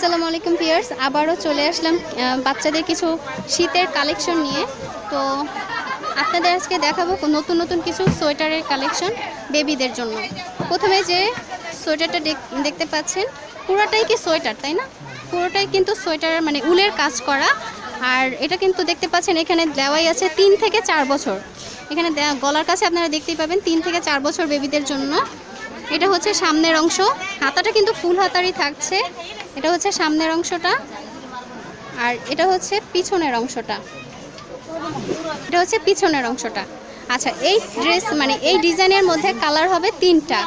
আসসালামু আলাইকুম পিয়ার্স আবারও চলে আসলাম বাচ্চাদের কিছু শীতের কালেকশন নিয়ে। তো আপনাদের আজকে দেখাবো নতুন নতুন কিছু সোয়েটারের কালেকশন বেবিদের জন্য। প্রথমে যে সোয়েটারটা দেখ- দেখতে পাচ্ছেন, পুরোটাই কি সোয়েটার, তাই না? পুরোটাই কিন্তু সোয়েটারের মানে উলের কাজ করা। আর এটা কিন্তু দেখতে পাচ্ছেন, এখানে দেওয়াই আছে তিন থেকে চার বছর। এখানে গলার কাছে আপনারা দেখতেই পাবেন, তিন থেকে চার বছর বেবিদের জন্য। এটা হচ্ছে সামনের অংশ। হাতাটা কিন্তু ফুল হাতারই থাকছে। এটা হচ্ছে সামনের অংশটা। আর এটা হচ্ছে পিছনের অংশটা। এটা হচ্ছে পিছনের অংশটা। আচ্ছা এই ড্রেস মানে এই ডিজাইনের মধ্যে কালার হবে তিনটা।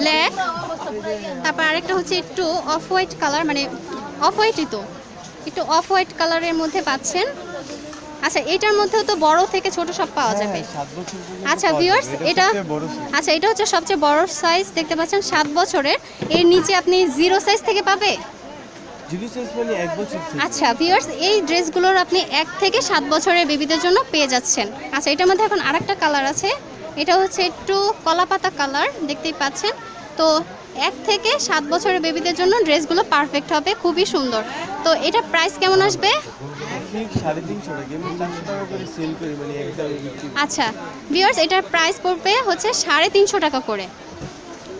ব্ল্যাক, তারপর আরেকটা হচ্ছে একটু অফ হোয়াইট কালার মানে অফ হোয়াইটই তো। একটু অফ হোয়াইট কালারের মধ্যে পাচ্ছেন। আচ্ছা এটার মধ্যেও তো বড় থেকে ছোট সব পাওয়া যাবে। আচ্ছা ভিউয়ার্স এটা আচ্ছা এটা হচ্ছে সবচেয়ে বড় সাইজ দেখতে পাচ্ছেন সাত বছরের। এর নিচে আপনি জিরো সাইজ থেকে পাবে? মানে এক বছর থেকে। আচ্ছা ভিউয়ার্স এই ড্রেসগুলোর আপনি এক থেকে সাত বছরের বেবিদের জন্য পেয়ে যাচ্ছেন। আচ্ছা এটার মধ্যে এখন আরেকটা কালার আছে। এটা হচ্ছে একটু কলাপাতা কালার দেখতেই পাচ্ছেন। তো এক থেকে সাত বছরের বেবিদের জন্য ড্রেসগুলো পারফেক্ট হবে খুবই সুন্দর। তো এটা প্রাইস কেমন আসবে? মানে। আচ্ছা ভিউয়ার্স এটার প্রাইস পড়বে হচ্ছে সাড়ে তিনশো টাকা করে।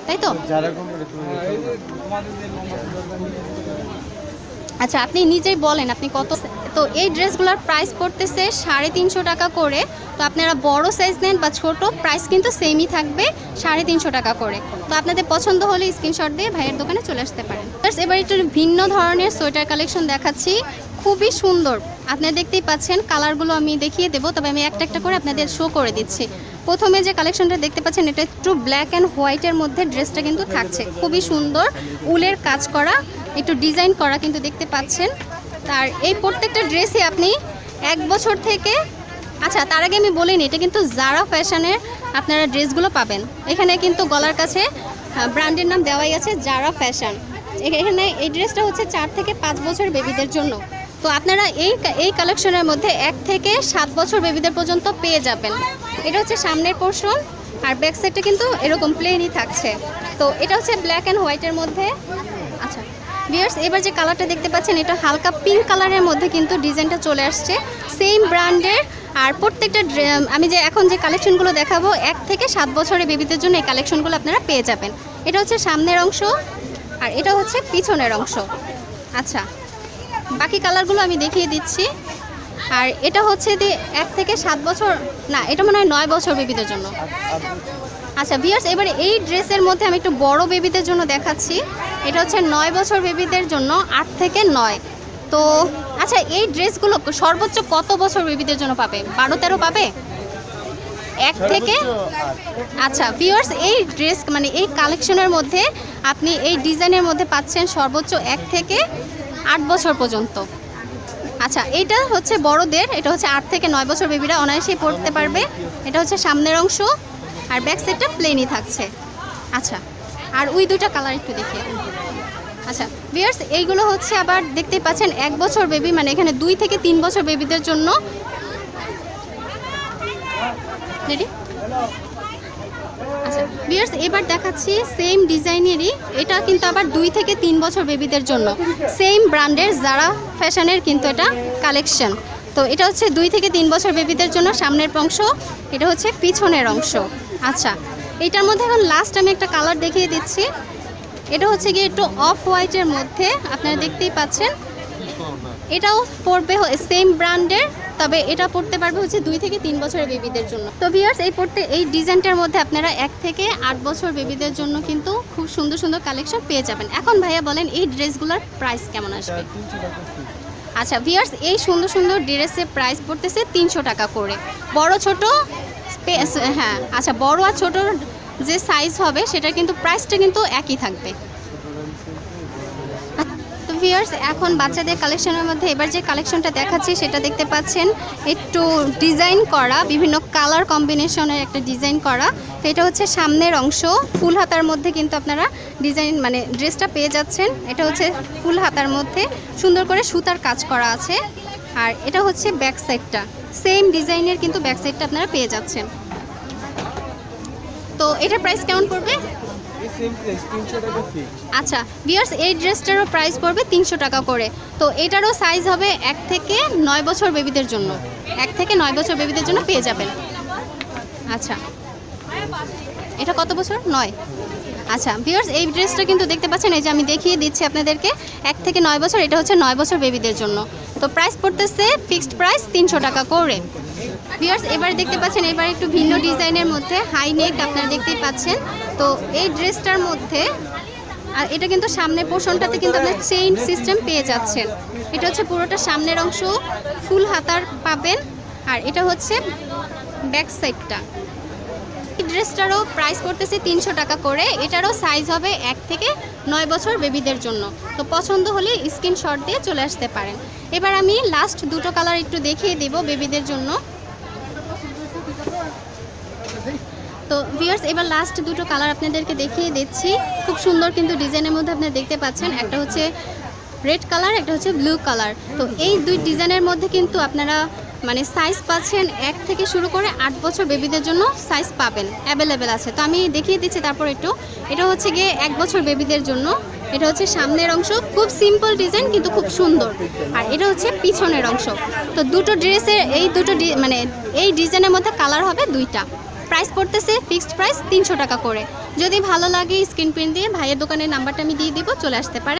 তাই তো? আচ্ছা আপনি নিজেই বলেন আপনি কত তো এই ড্রেসগুলোর প্রাইস পড়তেছে সাড়ে তিনশো টাকা করে। তো আপনারা বড় সাইজ নেন বা ছোট প্রাইস কিন্তু সেমই থাকবে সাড়ে তিনশো টাকা করে। তো আপনাদের পছন্দ হলে স্ক্রিনশট দিয়ে ভাইয়ের দোকানে চলে আসতে পারেন। এবার একটু ভিন্ন ধরনের সোয়েটার কালেকশন দেখাচ্ছি। খুবই সুন্দর। আপনারা দেখতেই পাচ্ছেন কালারগুলো আমি দেখিয়ে দেবো, তবে আমি একটা একটা করে আপনাদের শো করে দিচ্ছি। প্রথমে যে কালেকশনটা দেখতে পাচ্ছেন, এটা একটু ব্ল্যাক অ্যান্ড হোয়াইটের মধ্যে ড্রেসটা কিন্তু থাকছে। খুবই সুন্দর। উলের কাজ করা। একটু ডিজাইন করা কিন্তু দেখতে পাচ্ছেন। তার এই প্রত্যেকটা ড্রেসই আপনি এক বছর থেকে আচ্ছা তার আগে আমি বলিনি, এটা কিন্তু জারা ফ্যাশনের আপনারা ড্রেসগুলো পাবেন। এখানে কিন্তু গলার কাছে ব্র্যান্ডের নাম দেওয়াই আছে জারা ফ্যাশন এখানে এই ড্রেসটা হচ্ছে চার থেকে পাঁচ বছর বেবিদের জন্য। তো আপনারা এই এই কালেকশনের মধ্যে এক থেকে সাত বছর বেবিদের পর্যন্ত পেয়ে যাবেন। এটা হচ্ছে সামনের পোর্শন আর ব্যাক সাইডটা কিন্তু এরকম প্লেনই থাকছে। তো এটা হচ্ছে ব্ল্যাক অ্যান্ড হোয়াইটের মধ্যে। আচ্ছা। ভিয়ার্স এবার যে কালারটা দেখতে পাচ্ছেন, এটা হালকা পিঙ্ক কালারের মধ্যে কিন্তু ডিজাইনটা চলে আসছে। সেম ব্র্যান্ডের আর প্রত্যেকটা আমি যে এখন যে কালেকশনগুলো দেখাবো, এক থেকে সাত বছরের বেবিদের জন্য এই কালেকশনগুলো আপনারা পেয়ে যাবেন। এটা হচ্ছে সামনের অংশ আর এটা হচ্ছে পিছনের অংশ। আচ্ছা বাকি কালারগুলো আমি দেখিয়ে দিচ্ছি। আর এটা হচ্ছে যে এক থেকে সাত বছর না, এটা মনে হয় নয় বছর বেবিদের জন্য। আচ্ছা ভিয়ার্স এবারে এই ড্রেসের মধ্যে আমি একটু বড় বেবিদের জন্য দেখাচ্ছি। এটা হচ্ছে নয় বছর বেবিদের জন্য আট থেকে নয়। তো আচ্ছা এই ড্রেসগুলো সর্বোচ্চ কত বছর বেবিদের জন্য পাবে? বারো তেরো পাবে? এক থেকে আচ্ছা ভিউয়ার্স এই ড্রেস মানে এই কালেকশনের মধ্যে আপনি এই ডিজাইনের মধ্যে পাচ্ছেন সর্বোচ্চ এক থেকে আট বছর পর্যন্ত। আচ্ছা এইটা হচ্ছে বড়দের এটা হচ্ছে আট থেকে নয় বছর বেবিরা অনায়াসেই পড়তে পারবে। এটা হচ্ছে সামনের অংশ। আর ব্যাক সাইডটা প্লেনই থাকছে। আচ্ছা আর ওই দুটো কালার একটু দেখি। আচ্ছা ভিয়ার্স এইগুলো হচ্ছে আবার দেখতেই পাচ্ছেন, এক বছর বেবি মানে এখানে দুই থেকে তিন বছর বেবিদের জন্য। আচ্ছা ভিউয়ার্স এবার দেখাচ্ছি সেম ডিজাইনেরই এটা কিন্তু আবার দুই থেকে তিন বছর বেবিদের জন্য। সেম ব্র্যান্ডের যারা ফ্যাশনের কিন্তু এটা কালেকশন তো এটা হচ্ছে দুই থেকে তিন বছর বেবিদের জন্য সামনের অংশ, এটা হচ্ছে পিছনের অংশ। আচ্ছা এটার মধ্যে এখন লাস্ট আমি একটা কালার দেখিয়ে দিচ্ছি। এটা হচ্ছে গিয়ে একটু অফ হোয়াইটের মধ্যে, আপনারা দেখতেই পাচ্ছেন। এটাও পড়বে সেম ব্র্যান্ডের তবে এটা পড়তে পারবে হচ্ছে দুই থেকে তিন বছরের বেবিদের জন্য। তো ভিয়ার্স এই পড়তে, এই ডিজাইনটার মধ্যে আপনারা এক থেকে আট বছর বেবিদের জন্য কিন্তু খুব সুন্দর সুন্দর কালেকশন পেয়ে যাবেন। এখন ভাইয়া বলেন, এই ড্রেসগুলোর প্রাইস কেমন আসবে। আচ্ছা ভিয়ার্স এই সুন্দর সুন্দর ড্রেসের প্রাইস পড়তেছে তিনশো টাকা করে। বড়, ছোট হ্যাঁ আচ্ছা বড় আর ছোট যে সাইজ হবে, সেটার কিন্তু প্রাইসটা কিন্তু একই থাকবে। ভিউয়ার্স এখন বাচ্চাদের কালেকশনের মধ্যে এবার যে কালেকশনটা দেখাচ্ছি, সেটা দেখতে পাচ্ছেন, একটু ডিজাইন করা, বিভিন্ন কালার কম্বিনেশনের একটা ডিজাইন করা। এটা হচ্ছে সামনের অংশ, ফুল হাতার মধ্যে কিন্তু আপনারা ডিজাইন মানে ড্রেসটা পেয়ে যাচ্ছেন। এটা হচ্ছে ফুল হাতার মধ্যে, সুন্দর করে সুতার কাজ করা আছে। আর এটা হচ্ছে ব্যাক সাইডটা সেম ডিজাইনের কিন্তু ব্যাক সাইডটা আপনারা পেয়ে যাচ্ছেন। তো এটার প্রাইস কেমন পড়বে? আচ্ছা বিয়ার্স এই ড্রেসটারও প্রাইস পড়বে তিনশো টাকা করে। তো এটারও সাইজ হবে এক থেকে নয় বছর বেবিদের জন্য। এক থেকে নয় বছর বেবিদের জন্য পেয়ে যাবেন। আচ্ছা। এটা কত বছর? নয়। আচ্ছা ভিউয়ার্স এই ড্রেসটা কিন্তু দেখতে পাচ্ছেন, এই যে আমি দেখিয়ে দিচ্ছি আপনাদেরকে, এক থেকে নয় বছর, এটা হচ্ছে নয় বছর বেবিদের জন্য। তো প্রাইস পড়তেছে ফিক্সড প্রাইস তিনশো টাকা করে। ভিউয়ার্স এবার দেখতে পাচ্ছেন, এবার একটু ভিন্ন ডিজাইনের মধ্যে হাই নেক আপনারা দেখতেই পাচ্ছেন। তো এই ড্রেসটার মধ্যে, আর এটা কিন্তু সামনের পোর্শনটাতে কিন্তু আপনার চেইন সিস্টেম পেয়ে যাচ্ছেন। এটা হচ্ছে পুরোটা সামনের অংশ, ফুল হাতার পাবেন, আর এটা হচ্ছে ব্যাক সাইডটা এই ড্রেসটারও প্রাইস পড়তেছে তিনশো টাকা করে, এটারও সাইজ হবে এক থেকে নয় বছর বেবিদের জন্য। তো পছন্দ হলে স্ক্রিনশট দিয়ে চলে আসতে পারেন। এবার আমি লাস্ট দুটো কালার একটু দেখিয়ে দেব বেবিদের জন্য। তো ভিউয়ার্স এবার লাস্ট দুটো কালার আপনাদেরকে দেখিয়ে দিচ্ছি। খুব সুন্দর কিন্তু ডিজাইনের মধ্যে আপনারা দেখতে পাচ্ছেন। একটা হচ্ছে রেড কালার একটা হচ্ছে ব্লু কালার তো এই দুই ডিজাইনের মধ্যে কিন্তু আপনারা মানে সাইজ পাচ্ছেন এক থেকে শুরু করে আট বছর বেবিদের জন্য সাইজ পাবেন। অ্যাভেলেবেল আছে। তো আমি দেখিয়ে দিচ্ছি তারপর একটু। এটা হচ্ছে গিয়ে এক বছর বেবিদের জন্য। এটা হচ্ছে সামনের অংশ। খুব সিম্পল ডিজাইন কিন্তু খুব সুন্দর। আর এটা হচ্ছে পিছনের অংশ। তো দুটো ড্রেসের এই দুটো মানে এই ডিজাইনের মধ্যে কালার হবে দুইটা। প্রাইস পড়তেছে ফিক্সড প্রাইস তিনশো টাকা করে। যদি ভালো লাগে স্ক্রিন প্রিন্ট দিয়ে, ভাইয়ের দোকানের নাম্বারটা আমি দিয়ে দিব, চলে আসতে পারে।